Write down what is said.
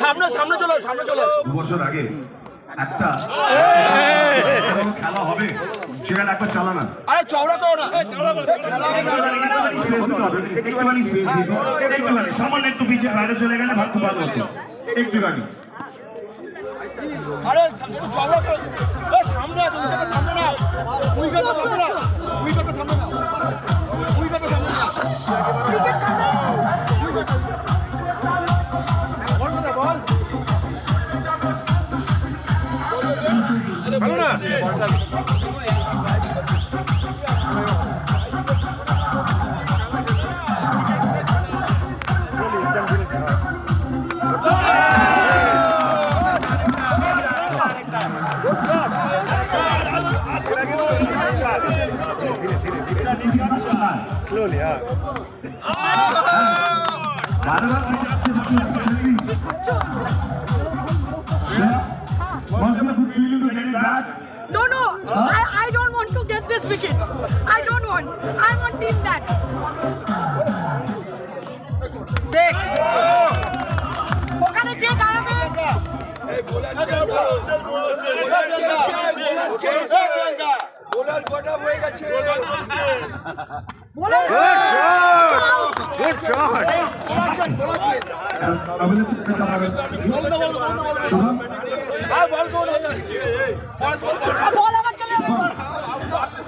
সামনে সামনে চলো সামনে চলো। দু বছর আগে একটা খেলা হবে সেখানে একবার চালানা। আরে চওড়া করো না। এই, চওড়া করো। একটুখানি দিতে একটুখানি সামান্য একটু পিছের বাইরে চলে গেলে ভাগ খুব ভালো হতো। একটুখানি। আরে একটু চওড়া করো। সামনে আসো সামনে ভালো না? Slowly wicket. I don't want. I want team that. Six. ওখানে যে দাঁড়াবে বলার. Shubham, আর বল করো না